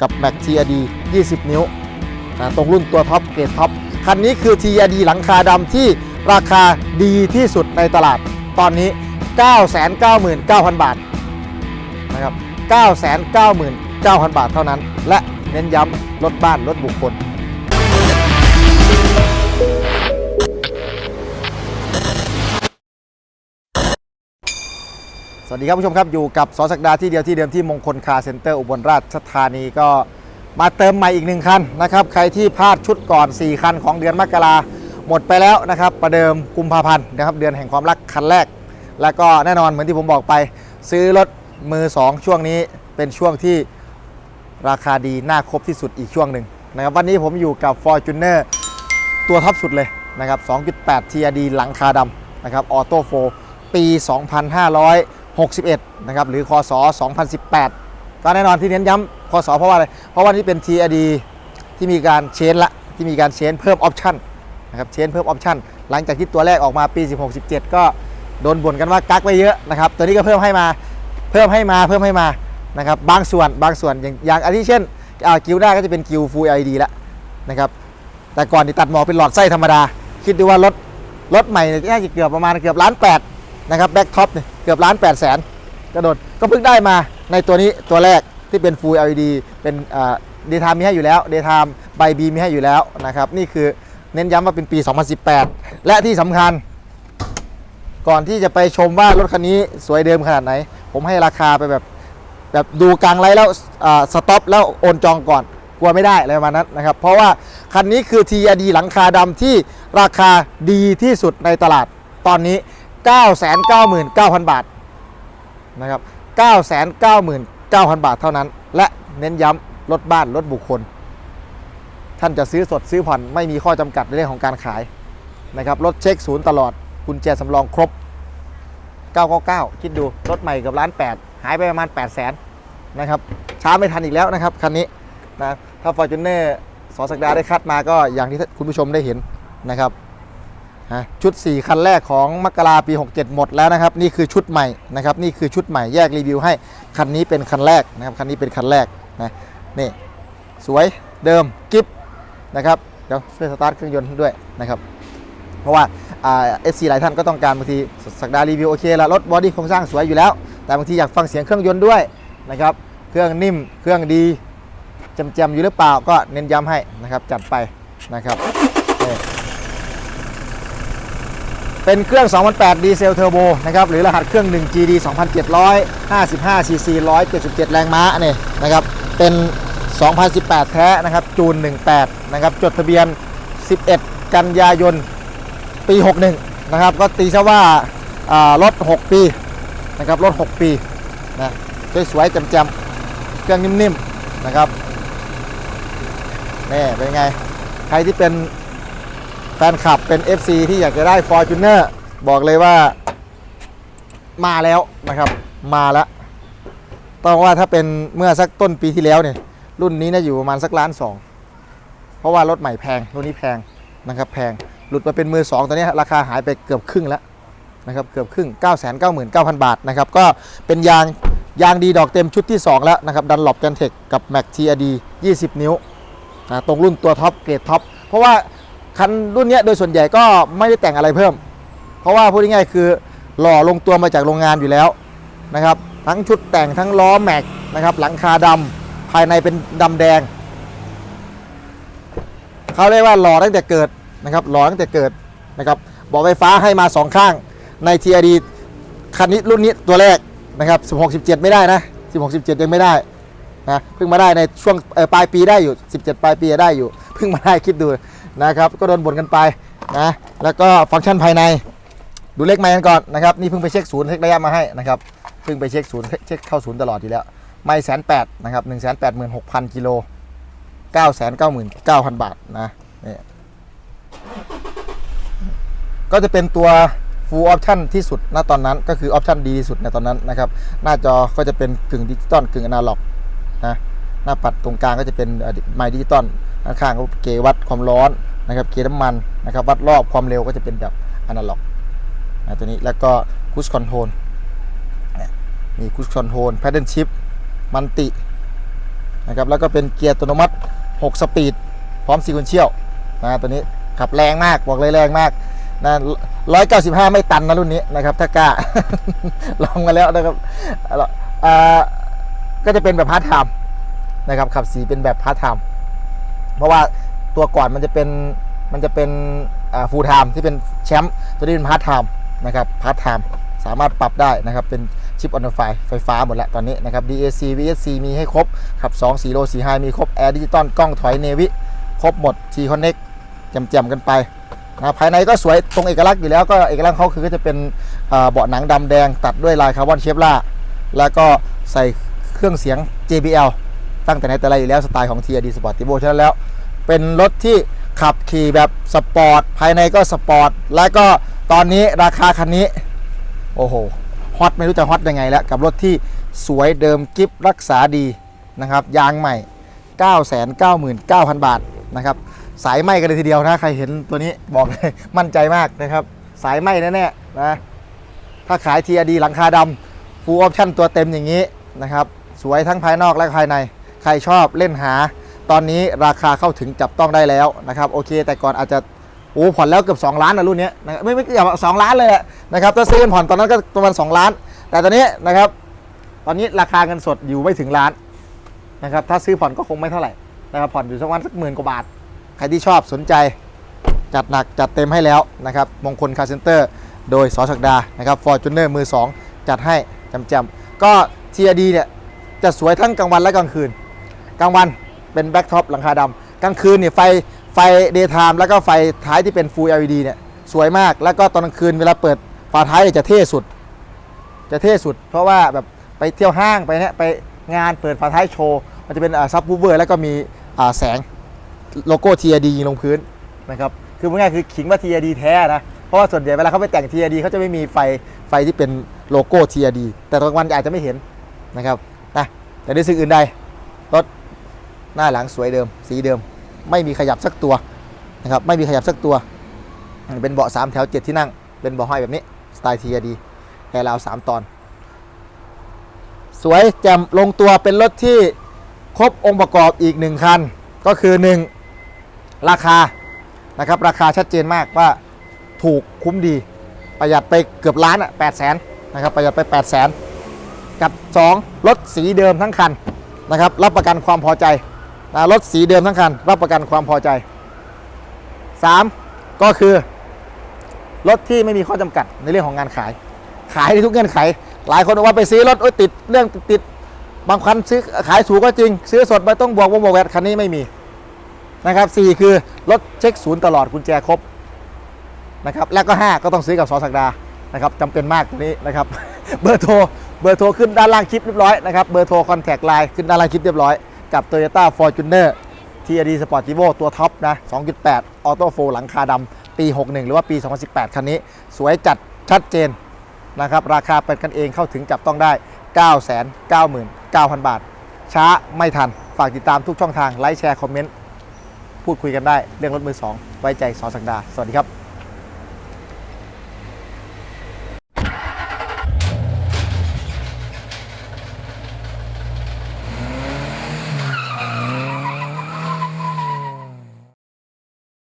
กับ Mac TRD 20 นิ้วนะตรงรุ่นตัวท็อปเกรดท็อปคันนี้คือ TRD หลังคาดำที่ราคาดีที่สุดในตลาดตอนนี้ 999,000 บาทนะครับ 999,000บาทเท่านั้น และเน้นย้ำรถบ้านรถบุคคล สวัสดีครับผู้ชมครับอยู่กับสอสักดาที่เดียวที่เดิมที่มงคลคาร์เซ็นเตอร์อุบลราชธานีก็มาเติมใหม่อีกหนึ่งคันนะครับใครที่พลาดชุดก่อน 4 คันของเดือนมกราหมดไปแล้วนะครับ ประเดิมกุมภาพันธ์นะครับเดือนแห่งความรักคันแรก แล้วก็แน่นอนเหมือนที่ผมบอกไป ซื้อรถมือ 2 ช่วงนี้เป็นช่วงที่ราคาดีน่าครบที่สุดอีกช่วงหนึ่งนะครับวันนี้ผมอยู่กับ Fortuner ตัวท็อปสุดเลยนะครับ2.8 TRD หลังคาดำนะครับออโต้โฟปี 61 นะครับ หรือคศ 2018 ก็แน่นอนที่เน้นย้ำคศเพราะว่าอะไร เพราะว่านี่เป็น TRD ที่มีการเชนละ ที่มีการเชนเพิ่มออปชั่นนะครับเชนเพิ่มออปชั่นหลังจากที่ตัวแรกออกมาปี 16-17 ก็โดนบ่นกันว่ากักไว้เยอะนะครับ ตัวนี้ก็เพิ่มให้มา เพิ่มให้มา เพิ่มให้มา นะครับ บางส่วน บางส่วน อย่างอย่างอันที่เช่นกิวด้าก็จะเป็นกิวฟูล LED แล้วนะครับ แต่ก่อนที่ตัดหมอกเป็นหลอดไส้ธรรมดา คิดดูว่ารถรถใหม่เนี่ยน่าจะเกือบประมาณเกือบล้านแปดนะครับแบ็กท็อปเนี่ย กือบล้านแปดแสนกระโดดก็เพิ่งได้มาในตัวนี้ตัวแรกที่เป็น Full LED เป็นเดทามมีให้อยู่แล้วเดทามใบบีมีให้อยู่แล้วนะครับ นี่คือเน้นย้ำว่าเป็นปี 2018 และที่สำคัญ ก่อนที่จะไปชมว่ารถคันนี้สวยเดิมขนาดไหน ผมให้ราคาไปแบบแบบดูกลางไลฟ์แล้วสต็อปแล้วโอนจองก่อนกลัวไม่ได้อะไรประมาณนั้นนะครับ เพราะว่าคันนี้คือ TRD หลังคาดำที่ราคาดีที่สุดในตลาดตอนนี้ 999,000 บาทนะครับ999,000 บาทเท่านั้น และเน้นย้ำรถบ้านรถบุคคล ท่านจะซื้อสดซื้อผ่อนไม่มีข้อจำกัดในเรื่องของการขายนะครับรถเช็คศูนย์ตลอดกุญแจสำรองครบ 999 คิดดูรถใหม่กับล้านแปดหายไปประมาณ 8 0 0แสนนะครับช้าไม่ทันอีกแล้วนะครับคันนี้นะถ้า Fortuner สอสักดาได้คัดมาก็อย่างที่คุณผู้ชมได้เห็นนะครับ ฮะชุด 4 คันแรกของมกราปี 67 หมดแล้วนะครับ นี่คือชุดใหม่นะครับ นี่คือชุดใหม่แยกรีวิวให้ คันนี้เป็นคันแรกนะครับ คันนี้เป็นคันแรกนะนี่สวยเดิมกิฟนะครับเดี๋ยวช่วยสตาร์ทเครื่องยนต์ด้วยนะครับเพราะว่าเอฟซีหลายท่านก็ต้องการบางทีสักดารีวิวโอเคละรถบอดี้โครงสร้างสวยอยู่แล้ว แต่บางทีอยากฟังเสียงเครื่องยนต์ด้วยนะครับเครื่องนิ่มเครื่องดีจมๆอยู่หรือเปล่าก็เน้นย้ำให้นะครับจัดไปนะครับ เป็นเครื่อง 2008 ดีเซลเทอร์โบนะครับ หรือรหัสเครื่อง 1GD 2,755 cc 177 แรงม้าเนี่ยนะครับ เป็น 2018 แท้นะครับ จูน 18 นะครับ จดทะเบียน 11 กันยายน ปี 61 นะครับ ก็ตีซะว่าอ่ารถ 6 ปี นะครับ รถ 6 ปีนะสวยๆจำๆ เครื่องนิ่มๆ นะครับ นี่ เป็นไง ใครที่เป็น แฟนคลับเป็น FC ที่อยากจะได้ Fortuner บอกเลยว่ามาแล้วนะครับมาแล้ว ต้องว่าถ้าเป็นเมื่อสักต้นปีที่แล้วเนี่ย รุ่นนี้น่าอยู่ประมาณสักล้านสองเพราะว่ารถใหม่แพงรุ่นนี้แพงนะครับแพงหลุดมาเป็นมือ2ตอนนี้ราคาหายไปเกือบครึ่งแล้วนะครับเกือบครึ่ง 9 9 9 0 0 0 บาทนะครับก็เป็นยางยางดีดอกเต็มชุดที่ 2 แล้วนะครับดันหลบกันเทคกับ Mac TRD 20 นิ้วนะตรงรุ่นตัวท็อปเกรดท็อปเพราะว่า คันรุ่นนี้โดยส่วนใหญ่ก็ไม่ได้แต่งอะไรเพิ่ม เพราะว่าพูดง่ายๆคือหล่อลงตัวมาจากโรงงานอยู่แล้วนะครับ ทั้งชุดแต่งทั้งล้อแม็กนะครับ หลังคาดำภายในเป็นดำแดง เขาเรียกว่าหล่อตั้งแต่เกิดนะครับหล่อตั้งแต่เกิดนะครับบอกไฟฟ้าให้มาสองข้างใน TRD คันนี้รุ่นนี้ตัวแรกนะครับ16 17 ไม่ได้นะ 16 17 ยังไม่ได้นะเพิ่งมาได้ในช่วงปลายปีได้อยู่ 17 ปลายปีได้อยู่ เพิ่งมาได้คิดดู นะครับ ก็โดนบ่นกันไปนะแล้วก็ฟังก์ชันภายใน ดูเลขไมล์กันก่อนนะครับนี่เพิ่งไปเช็คศูนย์เช็คระยะมาให้นะครับเพิ่งไปเช็คศูนย์เช็คเข้าศูนย์ตลอดอยู่แล้วไม่แสนแปดนะครับหนึ่งแสนแปดหมื่นหกพันกิโล999,000บาทนะนี่ก็จะเป็นตัว full option ที่สุดณตอนนั้นก็คือออปชันดีที่สุดในตอนนั้นนะครับหน้าจอก็จะเป็นกึ่งดิจิตอลกึ่งอนาล็อกนะหน้าปัดตรงกลางก็จะเป็นไมดิจิตอลข้างๆก็เกวัดความร้อน นะครับเกียร์น้ำมันนะครับวัดรอบความเร็วก็จะเป็นแบบอนาล็อกนะตัวนี้แล้วก็คูชคอนโทรลมีคูชคอนโทรลแพดเดิลชิพมันตินะครับแล้วก็เป็นเกียร์อัตโนมัติ 6 สปีด พร้อมซีควนเชียลนะตัวนี้ขับแรงมากบอกเลยแรงมากนะ195ไม่ตันนะรุ่นนี้นะครับถ้ากล้า ลองมาแล้วนะครับก็จะเป็นแบบพาร์ทไทม์นะครับขับสีเป็นแบบพาร์ทไทม์เพราะว่า ตัวก่อนมันจะเป็นมันจะเป็นฟูลไทม์ที่เป็นแชมป์ตัวนี้เป็นพาร์ทไทม์นะครับพาร์ทไทม์สามารถปรับได้นะครับ เป็นชิปออนไฟไฟฟ้าหมดแล้วตอนนี้นะครับ DAC VSC มีให้ครบขับ 2 4โล4 High มีครบแอร์ดิจิตอลกล้องถอยเนวิครบหมด T Connect จำๆกันไปนะภายในก็สวยตรงเอกลักษณ์อยู่แล้วก็เอกลักษณ์เขาคือก็จะเป็นเบาะหนังดำแดงตัดด้วยลายคาร์บอนเชฟล่าแล้วก็ใส่เครื่องเสียง JBL ตั้งแต่ไหนแต่ไรอยู่แล้วสไตล์ของ TRD Sportivo ฉะนั้นแล้ว เป็นรถที่ขับขี่แบบสปอร์ตภายในก็สปอร์ตแล้วก็ตอนนี้ราคาคันนี้ โอ้โหฮอตไม่รู้จะฮอตยังไงแล้ว กับรถที่สวยเดิมกิฟรักษาดีนะครับยางใหม่ 999,000 บาทนะครับสายไหมกันเลยทีเดียวนะใครเห็นตัวนี้บอกเลยมั่นใจมากนะครับ สายไหมแน่ๆนะถ้าขาย TRD หลังคาดำฟูลออปชั่นตัวเต็มอย่างนี้นะครับสวยทั้งภายนอกและภายใน ใครชอบเล่นหา ตอนนี้ราคาเข้าถึงจับต้องได้แล้วนะครับโอเค แต่ก่อนอาจจะโอ้ผ่อนแล้วเกือบ2ล้านนะรุ่นนี้นะครับไม่ไม่เกือบสองล้านเลยนะครับถ้าซื้อผ่อนตอนนั้นก็ประมาณ2ล้าน แต่ตอนนี้นะครับตอนนี้ราคาเงินสดอยู่ไม่ถึงล้านนะครับถ้าซื้อผ่อนก็คงไม่เท่าไหร่นะครับผ่อนอยู่สักวันสักหมื่นกว่าบาท ใครที่ชอบสนใจจัดหนักจัดเต็มให้แล้วนะครับมงคลคาร์เซ็นเตอร์ โดยสอศักดานะครับฟอร์จูเนอร์มือ 2 จัดให้จำจำๆก็ TRD เนี่ยจะสวยทั้งกลางวันและกลางคืน กลางวัน เป็นแบ็กท็อปหลังคาดำกลางคืนเนี่ยไฟไฟเดย์ไทม์แล้วก็ไฟท้ายที่เป็น Full LED เนี่ยสวยมากแล้วก็ตอนกลางคืนเวลาเปิดฝาท้ายเนี่ยจะเท่สุด จะเท่สุด เพราะว่าแบบไปเที่ยวห้างไปเนี่ยไปงานเปิดฝาท้ายโชว์มันจะเป็นซับวูเวอร์แล้วก็มีแสงโลโก้ TRD ยิงลงพื้นนะครับคือพูดง่ายคือขิงว่า TRD แท้นะเพราะว่าส่วนใหญ่เวลาเขาไปแต่ง TRD เขาจะไม่มีไฟไฟที่เป็นโลโก้ TRD แต่ตอนกลางวันอาจจะไม่เห็นนะครับนะแต่ในสิ่งอื่นใดรถ หน้าหลังสวยเดิม สีเดิม ไม่มีขยับสักตัวนะครับไม่มีขยับสักตัว เป็นเบาะ3แถว 7 ที่นั่ง เป็นเบาะห้อยแบบนี้ สไตล์ TRD แอร์ราว3ตอน สวยแจ่มลงตัวเป็นรถที่ครบองค์ประกอบอีกหนึ่งคัน ก็คือ 1 ราคานะครับราคาชัดเจนมากว่าถูกคุ้มดี ประหยัดไปเกือบล้านอะแปดแสนนะครับประหยัดไป 8 0 0แสนกับ 2 รถสีเดิมทั้งคันนะครับรับประกันความพอใจ นะรถสีเดิมทั้งคัน รับประกันความพอใจ 3 ก็คือ รถที่ไม่มีข้อจำกัดในเรื่องของงานขาย ขายในทุกเงื่อนไข หลายคนบอกว่าไปซื้อรถติดเรื่องติดบางคันซื้อขายถูกก็จริง ซื้อสดไม่ต้องบวกวงบวกแวดคันนี้ไม่มีนะครับสี่คือรถเช็คศูนย์ตลอดกุญแจครบนะครับแล้วก็ 5 ก็ต้องซื้อกับสอศักดานะครับจำเป็นมากตัวนี้นะครับเบอร์โทรเบอร์โทรขึ้นด้านล่างคลิปเรียบร้อยนะครับเบอร์โทรคอนแทคไลน์ขึ้นด้านล่างคลิปเรียบร้อย กับ Toyota Fortuner TRD Sportivo ตัวท็อปนะ 2.8 Auto 4หลังคาดำปี 61 หรือว่าปี 2018 คันนี้ สวยจัดชัดเจนนะครับ ราคาเป็นกันเองเข้าถึงจับต้องได้ 999,000 บาท ช้าไม่ทัน ฝากติดตามทุกช่องทาง ไลค์แชร์ คอมเมนต์ พูดคุยกันได้ เรื่องรถมือ 2 ไว้ใจสอสักดา สวัสดีครับ